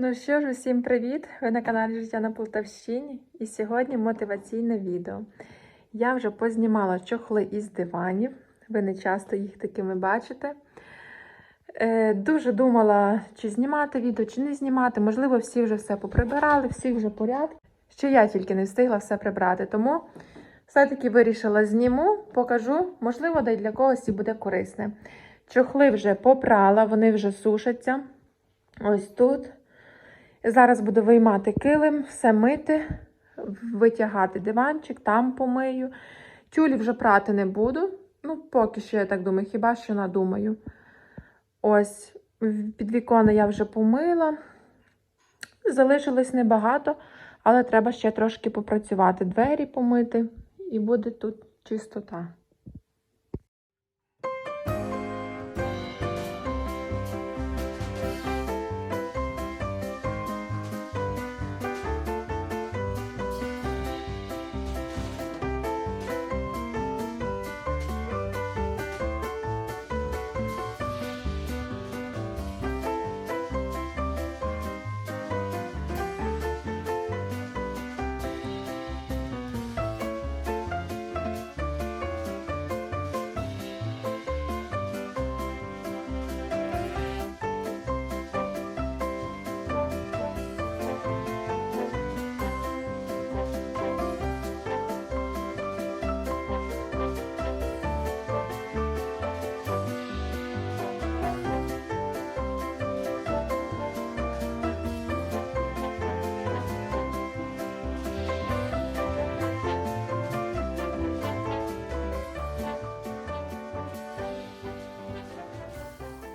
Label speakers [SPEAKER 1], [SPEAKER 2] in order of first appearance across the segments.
[SPEAKER 1] Ну що ж, усім привіт! Ви на каналі Життя на Полтавщині і сьогодні мотиваційне відео. Я вже познімала чохли із диванів, ви не часто їх такими бачите. Е, дуже думала, чи знімати відео, чи не знімати. Можливо, всі вже все поприбирали, всі вже порядки. Ще я тільки не встигла все прибрати. Тому все-таки вирішила зніму, покажу, можливо, й для когось і буде корисне. Чохли вже попрала, вони вже сушаться. Ось тут. Зараз буду виймати килим, все мити, витягати диванчик, там помию. Тюлі вже прати не буду. Ну, поки що, я так думаю, хіба що надумаю. Ось, підвіконня я вже помила. Залишилось небагато, але треба ще трошки попрацювати. Двері помити, і буде тут чистота.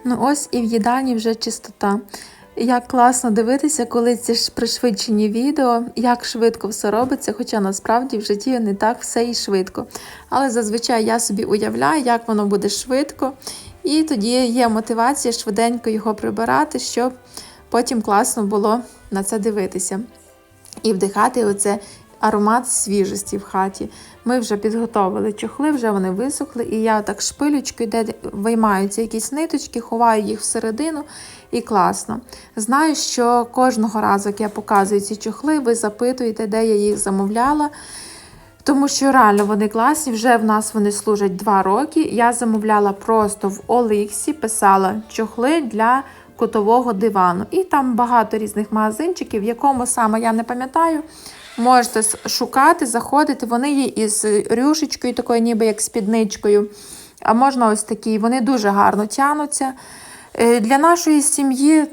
[SPEAKER 1] Ну ось і в їдальні вже чистота. Як класно дивитися, коли ці пришвидшені відео, як швидко все робиться, хоча насправді в житті не так все і швидко. Але зазвичай я собі уявляю, як воно буде швидко, і тоді є мотивація швиденько його прибирати, щоб потім класно було на це дивитися. І вдихати оце аромат свіжості в хаті. Ми вже підготовили чохли, вже вони висохли, і я так шпилючкою, де виймаються якісь ниточки, ховаю їх всередину і класно. Знаю, що кожного разу, як я показую ці чохли, ви запитуєте, де я їх замовляла. Тому що реально вони класні, вже в нас вони служать 2 роки. Я замовляла просто в Оликсі, писала чохли для котового дивану. І там багато різних магазинчиків, в якому саме я не пам'ятаю. Можете шукати, заходити. Вони є із рюшечкою, такою, ніби як спідничкою. А можна ось такі, вони дуже гарно тянуться. Для нашої сім'ї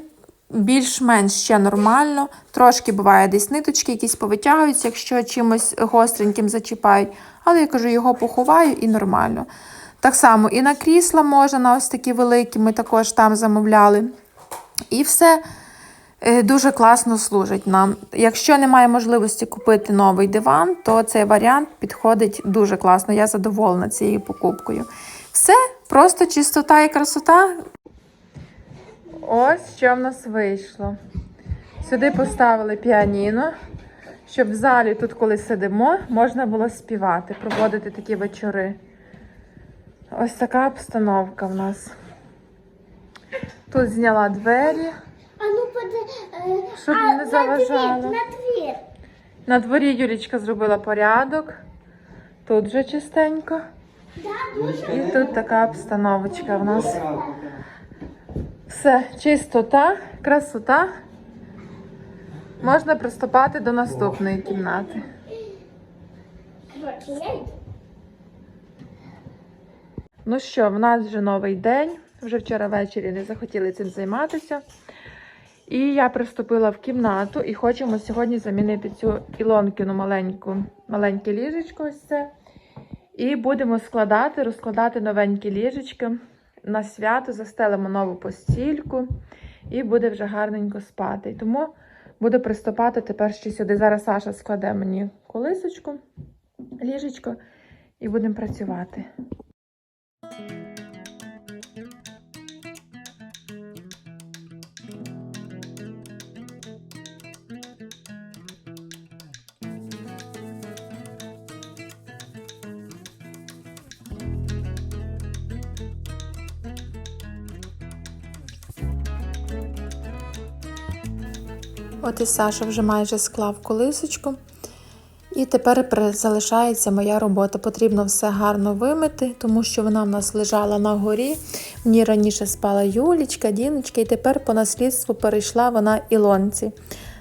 [SPEAKER 1] більш-менш ще нормально. Трошки буває десь ниточки, якісь повитягуються, якщо чимось гостреньким зачіпають. Але я кажу, його поховаю і нормально. Так само і на крісла можна, на ось такі великі, ми також там замовляли. І все. Дуже класно служить нам. Якщо немає можливості купити новий диван, то цей варіант підходить дуже класно. Я задоволена цією покупкою. Все, просто чистота і красота. Ось що в нас вийшло. Сюди поставили піаніно, щоб в залі, тут, коли сидимо, можна було співати, проводити такі вечори. Ось така обстановка в нас. Тут зняла двері.
[SPEAKER 2] А ну поди, е,
[SPEAKER 1] Щоб
[SPEAKER 2] а,
[SPEAKER 1] не заважало.
[SPEAKER 2] На двір, на двір.
[SPEAKER 1] На дворі Юлічка зробила порядок. Тут вже чистенько.
[SPEAKER 2] Да, дуже.
[SPEAKER 1] І тут така обстановочка в нас. Все, чистота, красота. Можна приступати до наступної кімнати. Ну що, в нас вже новий день. Вже вчора ввечері не захотіли цим займатися. І я приступила в кімнату і хочемо сьогодні замінити цю Ілонкіну маленьку, маленьке ліжечко. ось це. І будемо складати, розкладати новенькі ліжечки. На свято застелимо нову постільку і буде вже гарненько спати. Тому буду приступати тепер ще сюди. Зараз Саша складе мені колисочку, ліжечко, і будемо працювати. От і Саша вже майже склав колисочку. І тепер залишається моя робота. Потрібно все гарно вимити, тому що вона в нас лежала на горі. Ній раніше спала Юлічка, Діночка, і тепер по наслідству перейшла вона Ілонці.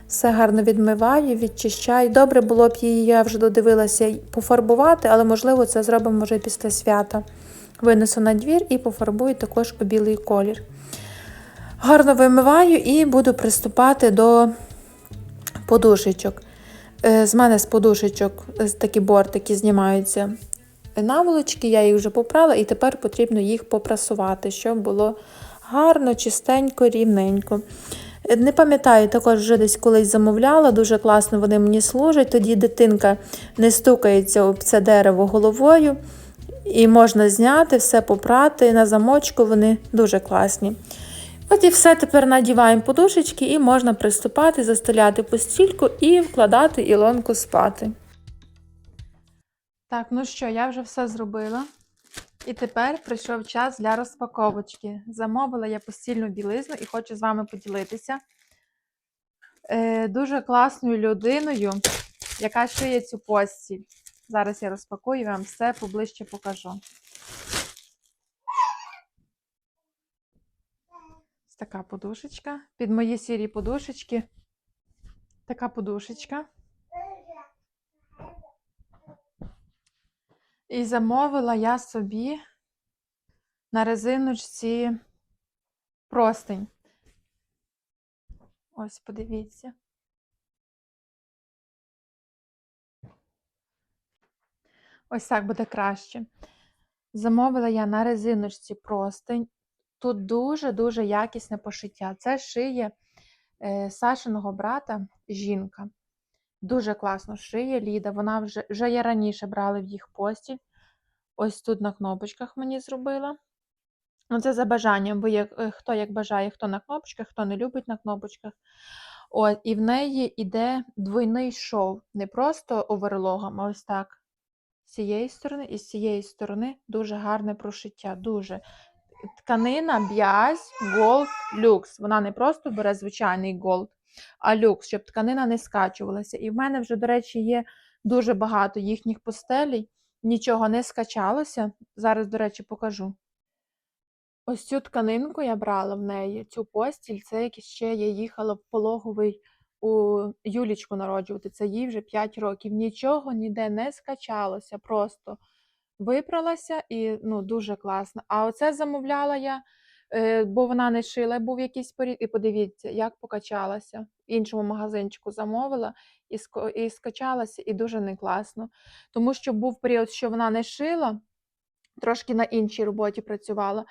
[SPEAKER 1] Все гарно відмиваю, відчищаю. Добре було б її, я вже додивилася пофарбувати, але можливо це зробимо вже після свята. Винесу на двір і пофарбую також у білий колір. Гарно вимиваю і буду приступати до подушечок. Е, З мене з подушечок такі бортики знімаються наволочки, я їх вже попрала, і тепер потрібно їх попрасувати, щоб було гарно, чистенько, рівненько. Е, Не пам'ятаю, також вже десь колись замовляла, дуже класно вони мені служать. Тоді дитинка не стукається об це дерево головою, і можна зняти, все попрати на замочку, вони дуже класні. От і все тепер надіваємо подушечки і можна приступати, застеляти постільку і вкладати ілонку спати. Так, ну що, я вже все зробила. І тепер прийшов час для розпаковочки. Замовила я постільну білизну і хочу з вами поділитися е, дуже класною людиною, яка шиє цю постіль. Зараз я розпакую і вам все поближче покажу. Така подушечка. Під мої сірі подушечки. Така подушечка. І замовила я собі на резиночці простень. Ось, подивіться. Ось так буде краще. Замовила я на резиночці простень. Тут дуже-дуже якісне пошиття. Це шиє е, Сашиного брата жінка. Дуже класно шиє Ліда. Вона вже, вже я раніше брала в їх постіль. Ось тут на кнопочках мені зробила. Ну, це за бажанням, бо як, е, хто як бажає, хто на кнопочках, хто не любить на кнопочках. От, і в неї йде двойний шов. Не просто оверлогом, а ось так. З цієї сторони і з цієї сторони дуже гарне прошиття. Дуже. Тканина Bias Gold Lux. Вона не просто бере звичайний Gold, а люкс, щоб тканина не скачувалася. І в мене вже, до речі, є дуже багато їхніх постелей. Нічого не скачалося. Зараз, до речі, покажу. Ось цю тканинку я брала в неї, цю постіль. Це як ще я їхала в пологовий у Юлічку народжувати. Це їй вже 5 років. Нічого ніде не скачалося, просто випралася і ну, дуже класно. А оце замовляла я, е, бо вона не шила, був якийсь порід. І подивіться, як покачалася. В іншому магазинчику замовила і, і скачалася, і дуже не класно. Тому що був період, що вона не шила, трошки на іншій роботі працювала.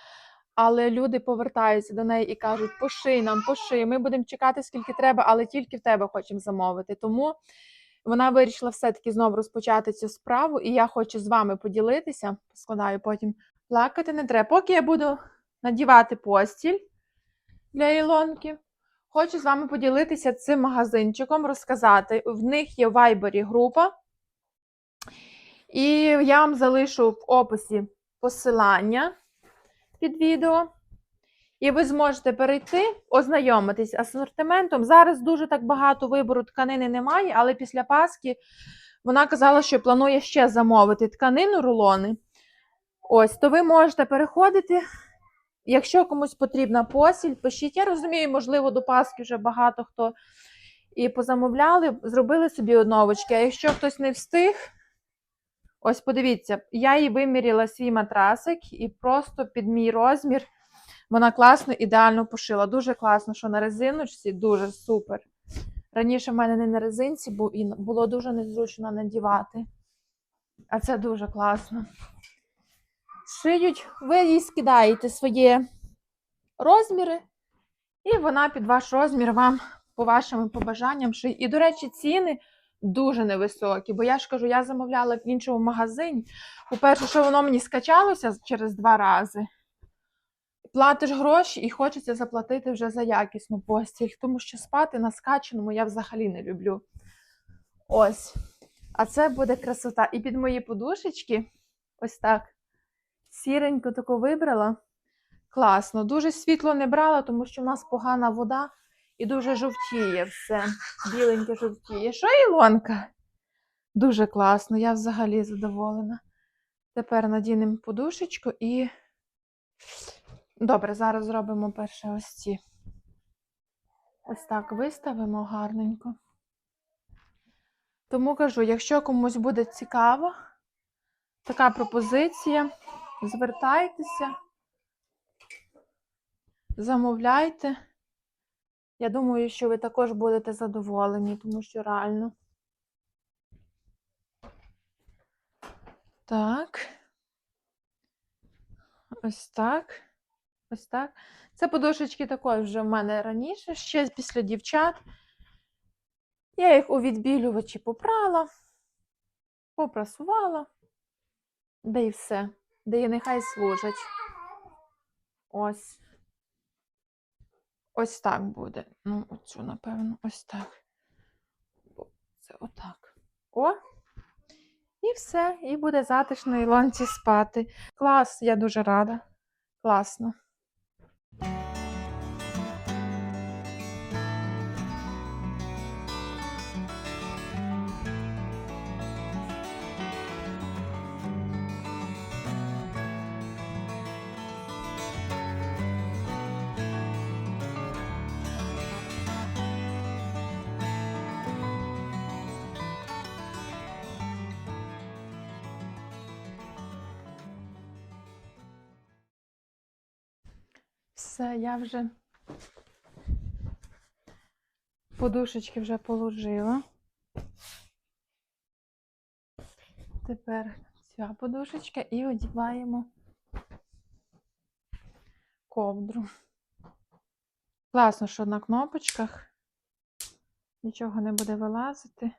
[SPEAKER 1] Але люди повертаються до неї і кажуть: поший нам, поший, ми будемо чекати, скільки треба, але тільки в тебе хочемо замовити. Тому вона вирішила все-таки знову розпочати цю справу, і я хочу з вами поділитися. Складаю потім плакати не треба. Поки я буду надівати постіль для Ілонки, хочу з вами поділитися цим магазинчиком, розказати. В них є в Вайбері група, і я вам залишу в описі посилання під відео. І ви зможете перейти, ознайомитись асортиментом. Зараз дуже так багато вибору тканини немає, але після Пасхи вона казала, що планує ще замовити тканину рулони. Ось, то ви можете переходити. Якщо комусь потрібна посіль, пишіть. Я розумію, можливо, до Пасхи вже багато хто і позамовляли, зробили собі одновочки. А якщо хтось не встиг, ось подивіться, я їй виміряла свій матрасик і просто під мій розмір. Вона класно, ідеально пошила. Дуже класно, що на резиночці, дуже супер. Раніше в мене не на резинці і було дуже незручно надівати. А це дуже класно. Шиють, ви їй скидаєте свої розміри, і вона під ваш розмір вам по вашим побажанням шиє. І, до речі, ціни дуже невисокі, бо я ж кажу, я замовляла в іншому магазині. По-перше, що воно мені скачалося через два рази платиш гроші і хочеться заплатити вже за якісну постіль, тому що спати на скаченому я взагалі не люблю. Ось. А це буде красота. І під мої подушечки, ось так, сіренько таку вибрала. Класно. Дуже світло не брала, тому що в нас погана вода, І дуже жовтіє все. Біленьке жовтіє. Що, Ілонка? Дуже класно, я взагалі задоволена. Тепер надінемо подушечку і. Добре, зараз зробимо перше ось ці. Ось так виставимо гарненько. Тому кажу, якщо комусь буде цікаво, така пропозиція, звертайтеся, замовляйте. Я думаю, що ви також будете задоволені, тому що реально. Так. Ось так. Ось так. Це подушечки такої вже в мене раніше, ще після дівчат. Я їх у відбілювачі попрала, попрасувала, де і все. Де і нехай служать. Ось. Ось так буде. Ну, оцю, напевно, ось так. Це отак. О! І все. І буде затишно Ілонці спати. Клас, я дуже рада. Класно. Thank you. Все, я вже подушечки вже положила. Тепер ця подушечка і одіваємо ковдру. Класно, що на кнопочках нічого не буде вилазити.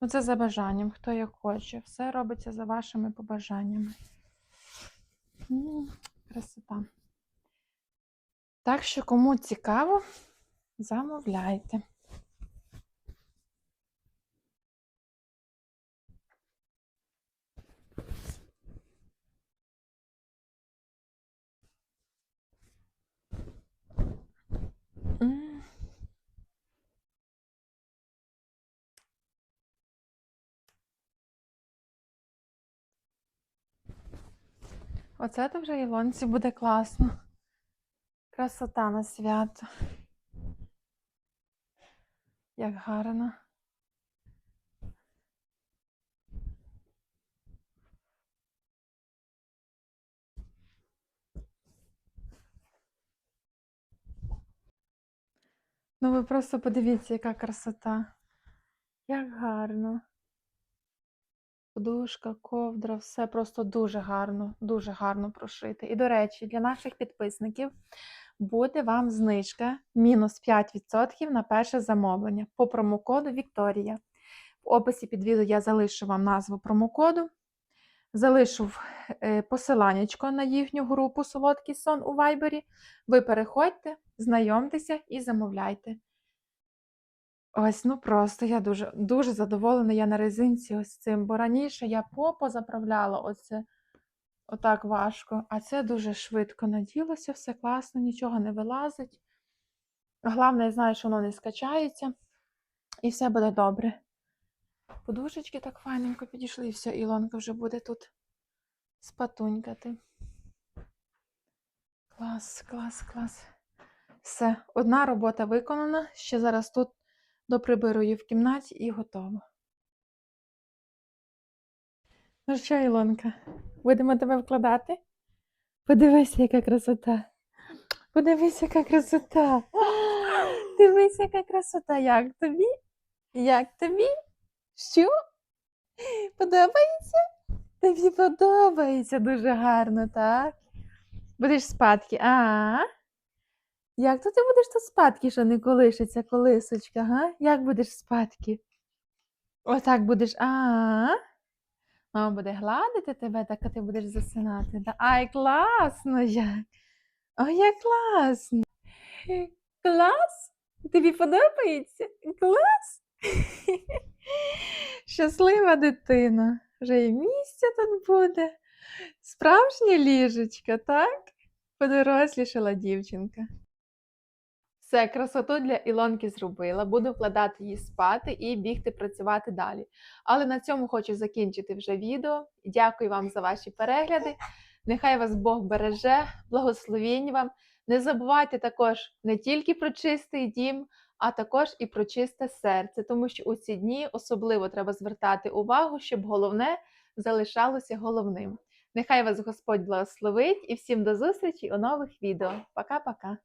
[SPEAKER 1] Ну, це за бажанням, хто як хоче. Все робиться за вашими побажаннями. Красота. Так що, кому цікаво, замовляйте. Оце то вже Ілонці буде класно. Красота на свято. Як гарно. Ну ви просто подивіться, яка красота. Як гарно. Подушка, ковдра, все просто дуже гарно, дуже гарно прошити. І, до речі, для наших підписників буде вам знижка мінус 5% на перше замовлення по промокоду Вікторія. В описі під відео я залишу вам назву промокоду, залишу е, посиланнячко на їхню групу Солодкий сон у Вайбері. Ви переходьте, знайомтеся і замовляйте. Ось, ну просто я дуже, дуже задоволена я на резинці ось цим, бо раніше я попо заправляла оце отак важко, а це дуже швидко наділося, все класно, нічого не вилазить. Головне, я знаю, що воно не скачається, і все буде добре. Подушечки так файненько підійшли, і все, Ілонка вже буде тут спатунькати. Клас, клас, клас. Все, одна робота виконана. Ще зараз тут доприберу її в кімнаті і готово. Ну що, Ілонка, будемо тебе вкладати? Подивися, яка красота. Подивись, яка красота. Дивись, яка красота. Як тобі? Як тобі? Що? Подобається? Тобі подобається дуже гарно, так? Будеш спадки. А? Як то ти будеш тут спадки, що не колишиться колисочка, га? Як будеш спадки? Отак будеш. А? Мама буде гладити тебе, так а ти будеш засинати. Ай, класно як! Ой, як класно! Клас? Тобі подобається? Клас? Щаслива дитина. Вже і місця тут буде. Справжнє ліжечко, так? Подорослішала дівчинка. Все, красоту для Ілонки зробила. Буду вкладати її спати і бігти працювати далі. Але на цьому хочу закінчити вже відео. Дякую вам за ваші перегляди. Нехай вас Бог береже, благословінь вам. Не забувайте також не тільки про чистий дім, а також і про чисте серце, тому що у ці дні особливо треба звертати увагу, щоб головне залишалося головним. Нехай вас Господь благословить і всім до зустрічі у нових відео. Пока-пока!